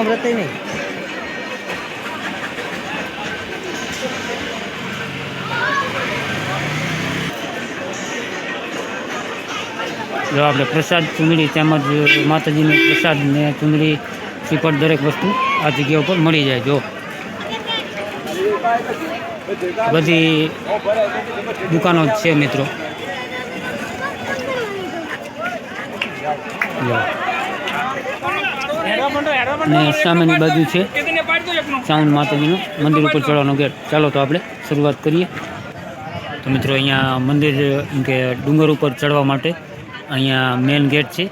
તને સાંભળતે નહીં. જો આપણે પ્રસાદ ચૂંદડી તેમજ માતાજીનો પ્રસાદ ને ચૂંદડી શ્રીફળ દરેક વસ્તુ આ જગ્યા ઉપર મળી જાય, જો. બધી દુકાનો છે મિત્રો. જો. ને સામેની બાજુ છે. ચાઉન માતાજીનું મંદિર ઉપર ચડવાનો ગેટ ચાલો તો આપણે શરૂઆત કરીએ. તો મિત્રો અહીંયા મંદિર કે ડુંગર ઉપર ચડવા માટે અહીંયા મેઇન ગેટ છે.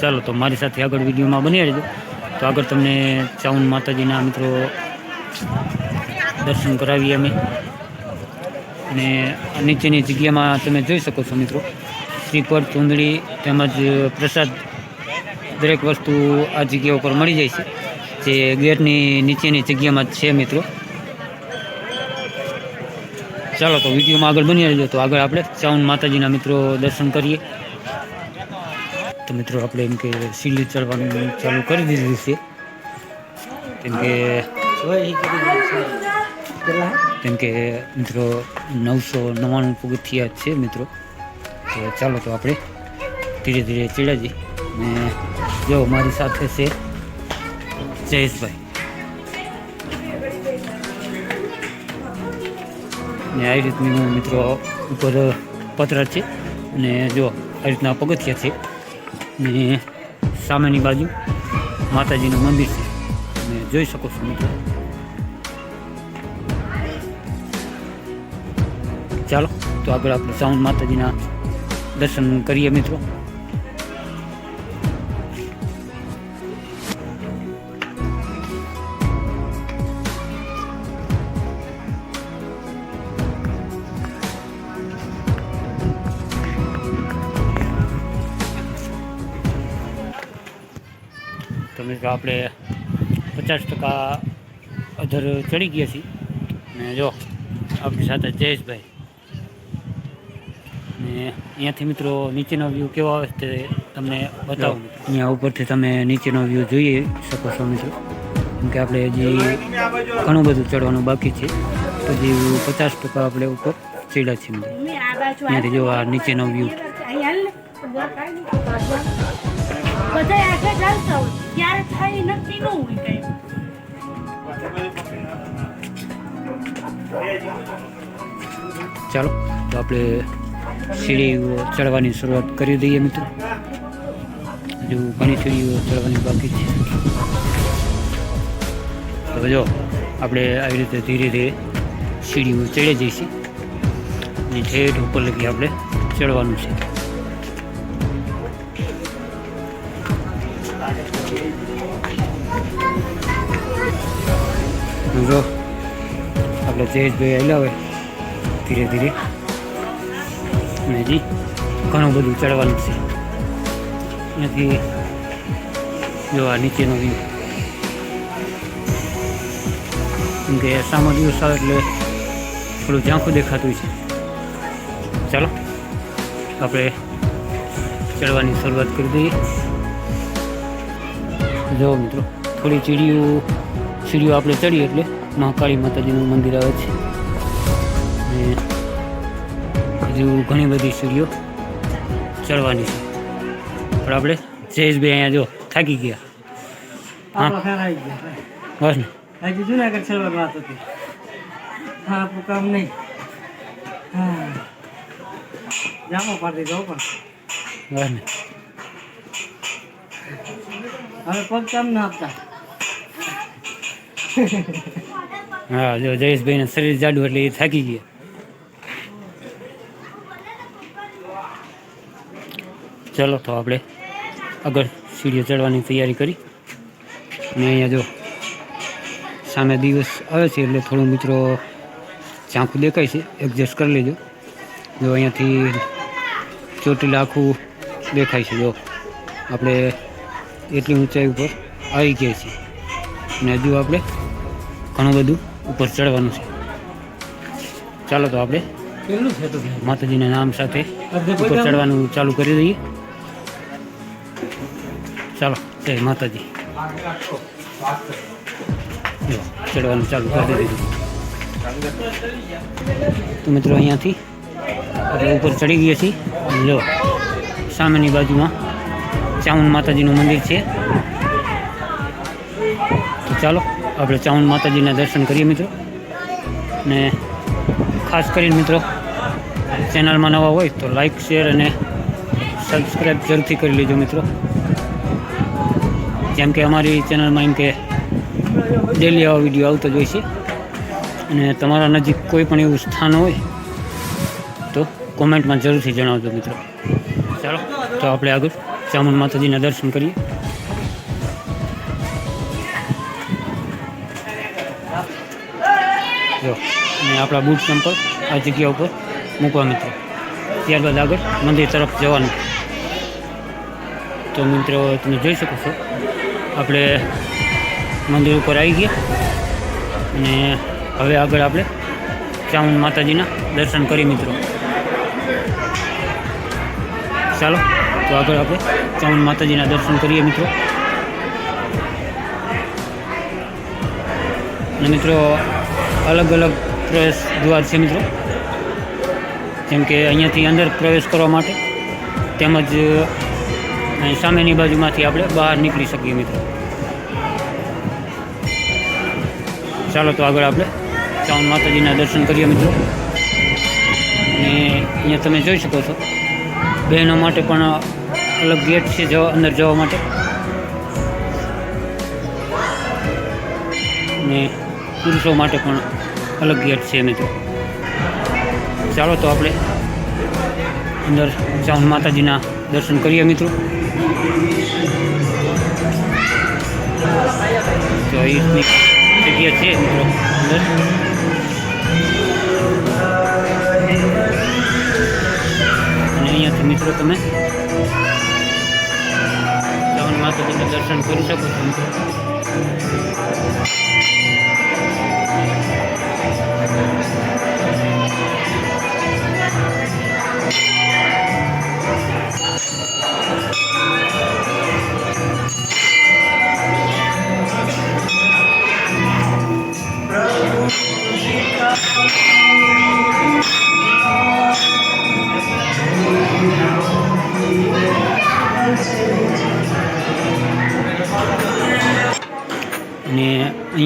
ચાલો તો મારી સાથે આગળ વિડીયોમાં બની રહેજો. તો આગળ તમને ચાઉન માતાજીના મિત્રો દર્શન કરાવીએ અમે. અને નીચેની જગ્યામાં તમે જોઈ શકો છો મિત્રો. શ્રીફળ ચૂંદડી તેમજ પ્રસાદ દરેક વસ્તુ આ જગ્યા ઉપર મળી જાય છે. જે ગેટની નીચેની જગ્યામાં છે મિત્રો. ચાલો તો વિડીયોમાં આગળ બની રહેજો. તો આગળ આપણે ચાઉન માતાજીના મિત્રો દર્શન કરીએ. તો મિત્રો આપણે એમ કે સીડી ચડવાનું ચાલુ કરી દીધું છે. કેમ કે કેમ કે મિત્રો નવસો નવ્વાણું પગથિયા છે મિત્રો. તો ચાલો તો આપણે ધીરે ધીરે ચડ્યા જઈએ ને જો, મારી સાથે છે જયેશભાઈ. ને આવી રીતનું મિત્રો ઉપર પત્ર છે અને જો આ રીતના પગથિયા છે. ને સામેની બાજુ માતાજીનું મંદિર છે. અને જોઈ શકો છો મિત્રો. ચાલો, તો આગળ આપણે સાઉન્ડ માતાજીના દર્શન કરીએ મિત્રો. તો મિત્રો આપણે પચાસ ટકા અધર ચડી ગયા છીએ. ને જો આપણી સાથે જયેશભાઈ. ને અહીંયાથી મિત્રો નીચેનો વ્યૂ કેવો આવે છે તે તમને બતાવો અહીંયા ઉપરથી તમે નીચેનો વ્યૂ જોઈ શકો છો મિત્રો. કેમ કે આપણે હજી ઘણું બધું ચડવાનું બાકી છે. તો જે પચાસ ટકા આપણે ઉપર ચડ્યા છીએ મિત્રો. અહીંયાથી જો આ નીચેનો વ્યૂ બધા આગળ ચાલતા હોય. ત્યારે થાય નક્કી ન હોય કઈ. ચાલો, તો આપણે સીડીઓ ચડવાની શરૂઆત કરી દઈએ મિત્રો. હજુ ઘણી સીડીઓ ચડવાની બાકી છે. તો જો, આપણે આવી રીતે ધીરે ધીરે સીડીઓ ચડી જઈશું. અને ઠેઠ ઉપર લગી આપણે ચડવાનું છે. જો, આપણે જયેશભાઈ આવેલા હોય, ધીરે ધીરે. અને હજી ઘણું બધું ચડવાનું છે. અહીંયાથી જો આ નીચેનો વ્યૂ કેમ કે સામો દિવસ આવે એટલે થોડું ઝાંખું દેખાતું છે. ચાલો, આપણે ચડવાની શરૂઆત કરી દઈએ. જો મિત્રો. થોડી ચીડીઓ સીડીઓ આપણે ચડીએ એટલે મહાકાળી માતાજીનું મંદિર આવે છે. અને હજુ ઘણી બધી સીડીઓ ચડવાની છે. પણ આપણે જયેશભાઈ અહીંયા જો થાકી ગયા. હા. બસ ને. હજી જુનાગઢ ચડવાની વાત હતી. હા આપણું કામ નહીં. હા. જામો પાડી દો પણ. બસ ને. હવે પગ કામ ના આપતા. હા, જો જયેશભાઈના શરીર જાડું એટલે એ થાકી ગયા. ચલો તો આપણે આગળ સીડીઓ ચડવાની તૈયારી કરી. અને અહીંયા જો સામે દિવસ આવે છે એટલે થોડું મિત્રો ઝાંખું દેખાય છે. એડજસ્ટ કરી લેજો. જો અહીંયાથી ચોટીલા આખું દેખાય છે. જો આપણે એટલી ઊંચાઈ ઉપર આવી ગયા છીએ અને હજુ આપણે ઘણું બધું ઉપર ચડવાનું છે. ચાલો તો આપણે માતાજીના નામ સાથે ઉપર ચડવાનું ચાલુ કરી દઈએ. ચાલો જય માતાજી. જો ચડવાનું ચાલુ કરી દીધું. તો મિત્રો અહીંયાથી આપણે ઉપર ચડી ગયા છીએ. જો સામેની બાજુમાં ચામુંડ માતાજીનું મંદિર છે. તો ચાલો, આપણે ચામુંડ માતાજીના દર્શન કરીએ મિત્રો. ને ખાસ કરીને મિત્રો, ચેનલમાં નવા હોય તો લાઈક, શેર અને સબસ્ક્રાઈબ જરૂરથી કરી લેજો મિત્રો. જેમ કે અમારી ચેનલમાં એમ કે ડેલી આવા વીડિયો આવતો જ હોય છે. અને તમારા નજીક કોઈ પણ એવું સ્થાન હોય તો કોમેન્ટમાં જરૂરથી જણાવજો મિત્રો. ચાલો, તો આપણે આગળ ચામુંડ માતાજીના દર્શન કરીએ. અને આપણા બૂટ સંપર્ક આ જગ્યા ઉપર મૂકવા મિત્રો. ત્યારબાદ આગળ મંદિર તરફ જવાનું. તો મિત્રો, તમે જોઈ શકો છો, આપણે મંદિર ઉપર આવી ગયા. અને હવે આગળ આપણે ચામુંડ માતાજીના દર્શન કરી મિત્રો. ચાલો. તો આગળ આપણે ચામુંડ માતાજીના દર્શન કરીએ મિત્રો. અને મિત્રો, અલગ અલગ પ્રવેશ દ્વાર છે મિત્રો. જેમ કે અહીંયાથી અંદર પ્રવેશ કરવા માટે તેમજ સામેની બાજુમાંથી આપણે બહાર નીકળી શકીએ મિત્રો. ચાલો તો આગળ આપણે ચાવણ માતાજીના દર્શન કરીએ મિત્રો. અને અહીંયા તમે જોઈ શકો છો બહેનો માટે પણ અલગ ગેટ છે જવા અંદર જવા માટે. અને પુરુષો માટે પણ અલગ ગેટ છે મિત્રો ચાલો તો આપણે અંદર ચાંદ માતાજીના દર્શન કરીએ મિત્રો. તો એ જગ્યા છે મિત્રો અંદર. મિત્રો તમે ચાવણ માતાજીના દર્શન કરી શકો છો મિત્રો. અને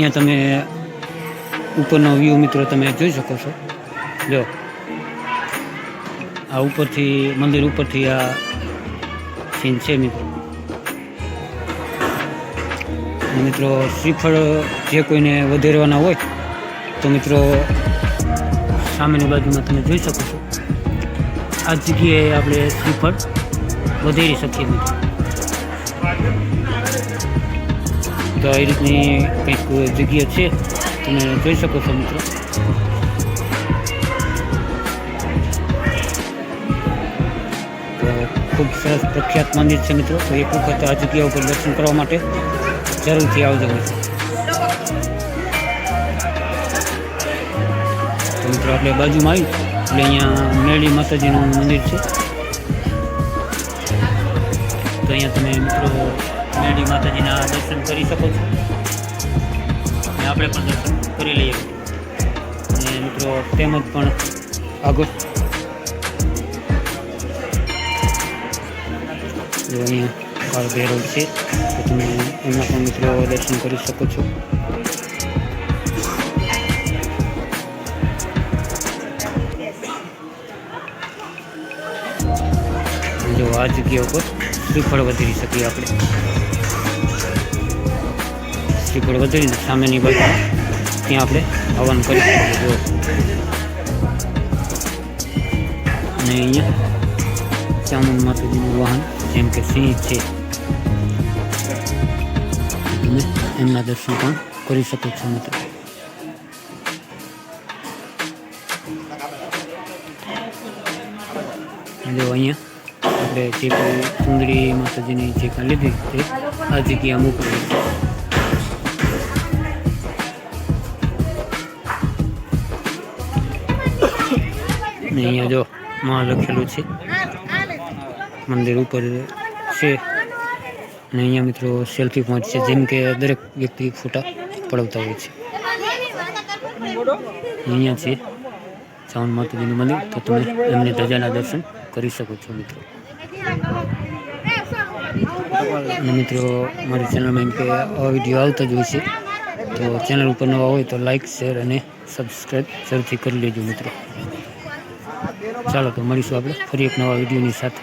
અહીંયા તમે ઉપરનો વ્યૂ મિત્રો તમે જોઈ શકો છો. જો. આ ઉપરથી, મંદિર ઉપરથી આ સીન છે મિત્રો. મિત્રો, શ્રીફળ જે કોઈને વધેરવાના હોય, તો મિત્રો સામેની બાજુમાં તમે જોઈ શકો છો. આ જગ્યાએ આપણે શ્રીફળ વધેરી શકીએ મિત્રો. તો એ રીતની કંઈક જગ્યા છે. તમે જોઈ શકો છો મિત્રો. ખૂબ સરસ પ્રખ્યાત મંદિર છે મિત્રો. તો એક વખત આ જગ્યા ઉપર દર્શન કરવા માટે જરૂરથી આવજો તો મિત્રો આપણે બાજુમાં આવી એટલે અહીંયા મેળી માતાજીનું મંદિર છે. તો અહીંયા તમે મિત્રો મેળી માતાજીના દર્શન કરી શકો છો. અને આપણે પણ દર્શન કરી લઈએ. અને મિત્રો, તેમજ પણ આગળ જો અહીંયા કાળ ભૈરવ છે, તો તમે એમના પણ મિત્રો દર્શન કરી શકો છો. જો આ જગ્યા ઉપર શ્રીફળ વધેરી શકીએ આપણે. શ્રીફળ વધેરીને સામેની બાજુ ત્યાં આપણે હવન કરી જો અને અહીંયા ચામુંડ માતાજીનું વાહન, જેમ કે સિંહ છે. તમે એમના દર્શન પણ કરી શકો છો, મિત્રો. અહીંયા આપણે જે કોઈ સુંદરી માતાજીની જે કાંઈ લીધી તે આ જગ્યા મોકલી અહીંયા જો માં લખેલું છે. મંદિર ઉપર છે. અને અહીંયા મિત્રો સેલ્ફી પોઈન્ટ છે, જેમ કે દરેક વ્યક્તિ ફોટા પડાવતા હોય છે. અહીંયા છે સાવન માતાજીનું મંદિર, તો તમે એમને ધજાના દર્શન કરી શકો છો મિત્રો. અને મિત્રો મારી ચેનલમાં એમ કે આવા વીડિયો આવતા જ હોય છે. તો ચેનલ ઉપર નવા હોય તો લાઇક શેર અને સબસ્ક્રાઈબ જરૂરથી કરી લેજો મિત્રો. ચાલો તો મળીશું આપણે ફરી એક નવા વિડીયોની સાથે.